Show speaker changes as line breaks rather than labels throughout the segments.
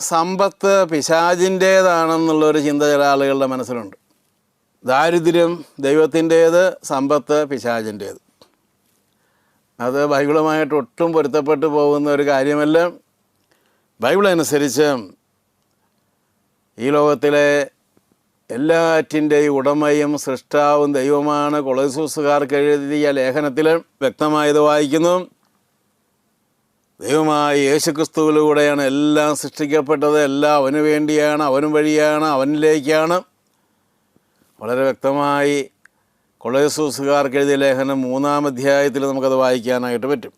സമ്പത്ത് പിശാചിന്റേതാണെന്നുള്ളൊരു ചിന്ത ചില ആളുകളുടെ മനസ്സിലുണ്ട്. ദാരിദ്ര്യം ദൈവത്തിന്റേത് സമ്പത്ത് പിശാചിന്റേത്. അത് ബൈബിളുമായിട്ട് ഒട്ടും പൊരുത്തപ്പെട്ടു പോകുന്ന ഒരു കാര്യമല്ല. ബൈബിൾ അനുസരിച്ച് ഈ ലോകത്തിലെ എല്ലാറ്റിന്റെയും ഉടമയും സൃഷ്ടാവും ദൈവമാണ്. കൊളസൂസുകാർക്ക് എഴുതിയ ലേഖനത്തിൽ വ്യക്തമായത് വായിക്കുന്നു. ദൈവമായ യേശുക്രിസ്തുവിലൂടെയാണ് എല്ലാം സൃഷ്ടിക്കപ്പെട്ടത്. എല്ലാം അവന് വേണ്ടിയാണ് അവനും വഴിയാണ് അവനിലേക്കാണ്. വളരെ വ്യക്തമായി കൊളേസൂസുകാർക്ക് എഴുതിയ ലേഖനം മൂന്നാം അധ്യായത്തിൽ നമുക്കത് വായിക്കാനായിട്ട് പറ്റും.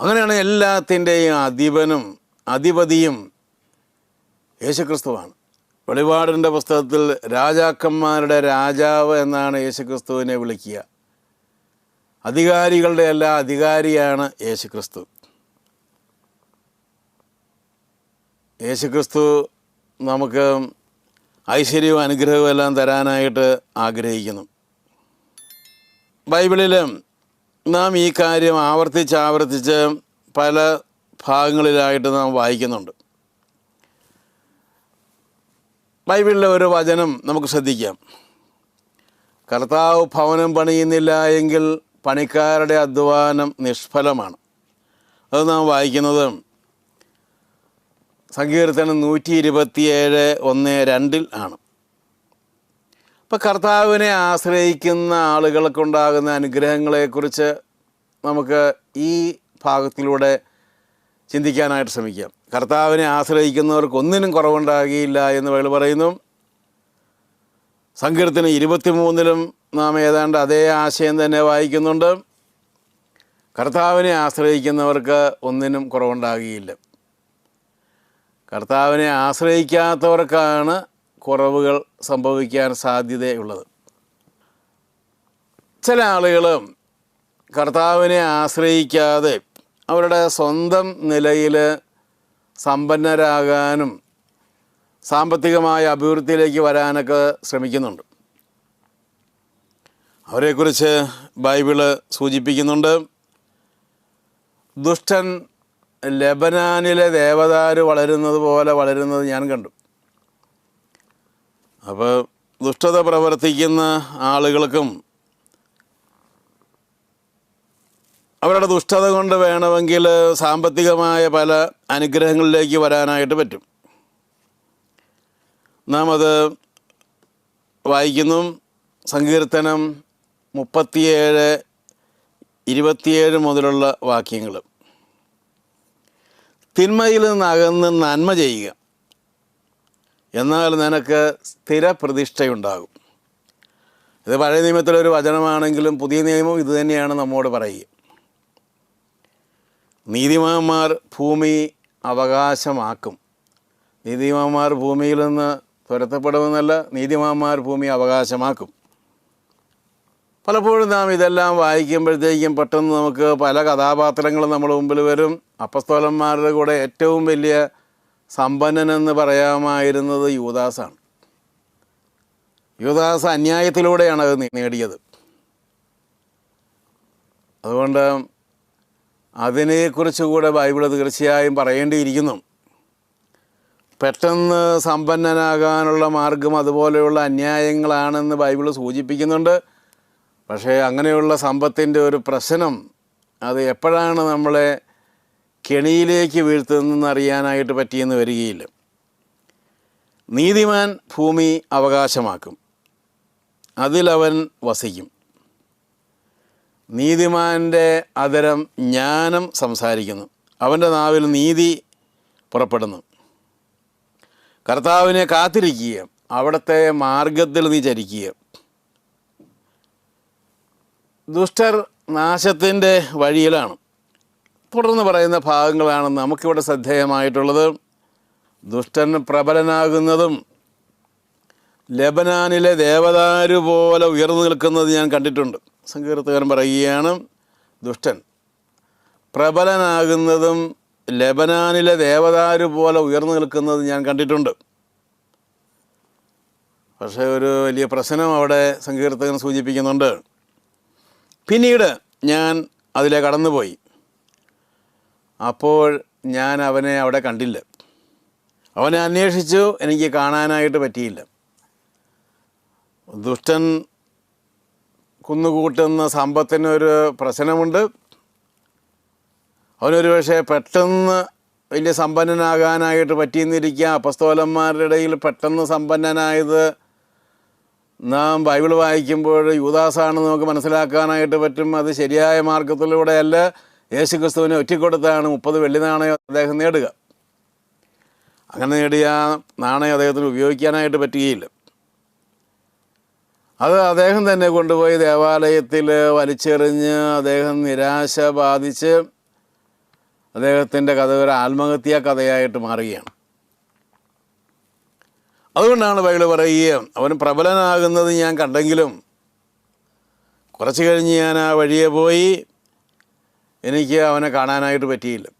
അങ്ങനെയാണ് എല്ലാത്തിന്റെയും അധിപനും അധിപതിയും യേശുക്രിസ്തുവാണ്. വെളിപാടിന്റെ പുസ്തകത്തിൽ രാജാക്കന്മാരുടെ രാജാവ് എന്നാണ് യേശുക്രിസ്തുവിനെ വിളിക്കുക. അധികാരികളുടെ എല്ലാ അധികാരിയാണ് യേശുക്രിസ്തു. യേശുക്രിസ്തു നമുക്ക് ഐശ്വര്യവും അനുഗ്രഹവും എല്ലാം തരാനായിട്ട് ആഗ്രഹിക്കുന്നു. ബൈബിളിൽ നാം ഈ കാര്യം ആവർത്തിച്ച് ആവർത്തിച്ച് പല ഭാഗങ്ങളിലായിട്ട് നാം വായിക്കുന്നുണ്ട്. ബൈബിളിലെ ഒരു വചനം നമുക്ക് ശ്രദ്ധിക്കാം. കർത്താവ് ഭവനം പണിയുന്നില്ല എങ്കിൽ പണിക്കാരുടെ അധ്വാനം നിഷ്ഫലമാണ്. അത് നാം വായിക്കുന്നത് സങ്കീർത്തനം നൂറ്റി ഇരുപത്തിയേഴ് ഒന്ന് രണ്ടിൽ ആണ്. ഇപ്പം കർത്താവിനെ ആശ്രയിക്കുന്ന ആളുകൾക്കുണ്ടാകുന്ന അനുഗ്രഹങ്ങളെക്കുറിച്ച് നമുക്ക് ഈ ഭാഗത്തിലൂടെ ചിന്തിക്കാനായിട്ട് ശ്രമിക്കാം. കർത്താവിനെ ആശ്രയിക്കുന്നവർക്ക് ഒന്നിനും കുറവുണ്ടാകിയില്ല എന്ന് വേൾ പറയുന്നു. സങ്കീർത്തനം ഇരുപത്തിമൂന്നിലും നാം ഏതാണ്ട് അതേ ആശയം തന്നെ വായിക്കുന്നുണ്ട്. കർത്താവിനെ ആശ്രയിക്കുന്നവർക്ക് ഒന്നിനും കുറവുണ്ടാകുകയില്ല കർത്താവിനെ ആശ്രയിക്കാത്തവർക്കാണ് കുറവുകൾ സംഭവിക്കാൻ സാധ്യതയുള്ളത്. ചില ആളുകൾ കർത്താവിനെ ആശ്രയിക്കാതെ അവരുടെ സ്വന്തം നിലയിൽ സമ്പന്നരാകാനും സാമ്പത്തികമായ അഭിവൃദ്ധിയിലേക്ക് വരാനൊക്കെ ശ്രമിക്കുന്നുണ്ട്. അവരെക്കുറിച്ച് ബൈബിൾ സൂചിപ്പിക്കുന്നുണ്ട്. ദുഷ്ടൻ ലബനാനിലെ ദേവദാര് വളരുന്നത് പോലെ വളരുന്നത് ഞാൻ കണ്ടു. അപ്പോൾ ദുഷ്ടത പ്രവർത്തിക്കുന്ന ആളുകൾക്കും അവരുടെ ദുഷ്ടത കൊണ്ട് വേണമെങ്കിൽ സാമ്പത്തികമായ പല അനുഗ്രഹങ്ങളിലേക്ക് വരാനായിട്ട് പറ്റും. നാം അത് വായിക്കുന്നു. സങ്കീർത്തനം മുപ്പത്തിയേഴ് ഇരുപത്തിയേഴ് മുതലുള്ള വാക്യങ്ങൾ തിന്മയിൽ നിന്ന് അകന്ന് നന്മ ചെയ്യുക. എന്നാൽ നിനക്ക് സ്ഥിരപ്രതിഷ്ഠയുണ്ടാകും. ഇത് പഴയ നിയമത്തിലൊരു വചനമാണെങ്കിലും പുതിയ നിയമം ഇതുതന്നെയാണ് നമ്മോട് പറയുക. നീതിമാന്മാർ ഭൂമി അവകാശമാക്കും. നീതിമാന്മാർ ഭൂമിയിൽ നിന്ന് തുരത്തപ്പെടുമെന്നല്ല നീതിമാന്മാർ ഭൂമി അവകാശമാക്കും. പലപ്പോഴും നാം ഇതെല്ലാം വായിക്കുമ്പോഴത്തേക്കും പെട്ടെന്ന് നമുക്ക് പല കഥാപാത്രങ്ങളും നമ്മുടെ മുമ്പിൽ വരും. അപ്പസ്തോലന്മാരുടെ കൂടെ ഏറ്റവും വലിയ സമ്പന്നനെന്ന് പറയാമായിരുന്നത് യൂദാസാണ്. യൂദാസ് അന്യായത്തിലൂടെയാണ് അത് നേടിയത്. അതുകൊണ്ട് അതിനെക്കുറിച്ച് കൂടെ ബൈബിൾ തീർച്ചയായും പറയേണ്ടിയിരിക്കുന്നു. പെട്ടെന്ന് സമ്പന്നനാകാനുള്ള മാർഗം അതുപോലെയുള്ള അന്യായങ്ങളാണെന്ന് ബൈബിൾ സൂചിപ്പിക്കുന്നുണ്ട്. പക്ഷേ അങ്ങനെയുള്ള സമ്പത്തിന്റെ ഒരു പ്രശ്നം അത് എപ്പോഴാണ് നമ്മളെ കെണിയിലേക്ക് വീഴ്ത്തുന്നതെന്ന് അറിയാനായിട്ട് പറ്റിയെന്ന് വരികയില്ല. നീതിമാൻ ഭൂമി അവകാശമാക്കും. അതിലവൻ വസിക്കും. നീതിമാന്റെ അതരം ജ്ഞാനം സംസാരിക്കുന്നു. അവന്റെ നാവിൽ നീതി പുറപ്പെടുന്നു. കർത്താവിനെ കാത്തിരിക്കുക അവിടുത്തെ മാർഗത്തിൽ നീ ചരിക്കുക ദുഷ്ടർ നാശത്തിന്റെ വഴിയിലാണ്. തുടർന്ന് പറയുന്ന ഭാഗങ്ങളാണ് നമുക്കിവിടെ ശ്രദ്ധേയമായിട്ടുള്ളത്. ദുഷ്ടൻ പ്രബലനാകുന്നതും ലബനാനിലെ ദേവദാരു പോലെ ഉയർന്നു നിൽക്കുന്നത് ഞാൻ കണ്ടിട്ടുണ്ട്. സങ്കീർത്തകൻ പറയുകയാണ് ദുഷ്ടൻ പ്രബലനാകുന്നതും ലബനാനിലെ ദേവദാരു പോലെ ഉയർന്നു നിൽക്കുന്നത് ഞാൻ കണ്ടിട്ടുണ്ട്. പക്ഷേ ഒരു വലിയ പ്രശ്നം അവിടെ സങ്കീർത്തകൻ സൂചിപ്പിക്കുന്നുണ്ട്. പിന്നീട് ഞാൻ അതിലെ കടന്നുപോയി. അപ്പോൾ ഞാൻ അവനെ അവിടെ കണ്ടില്ല. അവനെ അന്വേഷിച്ചു എനിക്ക് കാണാനായിട്ട് പറ്റിയില്ല. ദുഷ്ടൻ കുന്നുകൂട്ടുന്ന സമ്പത്തിനൊരു പ്രശ്നമുണ്ട്. അവനൊരു പക്ഷേ പെട്ടെന്ന് വലിയ സമ്പന്നനാകാനായിട്ട് പറ്റിയെന്നിരിക്കുക. അപ്പസ്തോലന്മാരുടെ ഇടയിൽ പെട്ടെന്ന് സമ്പന്നനായത് നാം ബൈബിൾ വായിക്കുമ്പോൾ യൂദാസാണെന്ന് നമുക്ക് മനസ്സിലാക്കാനായിട്ട് പറ്റും. അത് ശരിയായ മാർഗത്തിലൂടെയല്ല. യേശു ക്രിസ്തുവിനെ ഒറ്റിക്കൊടുത്താണ് മുപ്പത് വെള്ളി നാണയം അദ്ദേഹം നേടുക. അങ്ങനെ നേടിയ നാണയം അദ്ദേഹത്തിന് ഉപയോഗിക്കാനായിട്ട് പറ്റുകയില്ല. അത് അദ്ദേഹം തന്നെ കൊണ്ടുപോയി ദേവാലയത്തിൽ വലിച്ചെറിഞ്ഞ് അദ്ദേഹം നിരാശ ബാധിച്ച് അദ്ദേഹത്തിന്റെ കഥ ഒരു ആത്മഹത്യാ കഥയായിട്ട് മാറുകയാണ്. അതുകൊണ്ടാണ് ബൈബിൾ പറയുക അവൻ പ്രബലനാകുന്നത് ഞാൻ കണ്ടെങ്കിലും കുറച്ച് കഴിഞ്ഞ് ഞാൻ ആ വഴിയെ പോയി എനിക്ക് അവനെ കാണാനായിട്ട് പറ്റിയില്ല.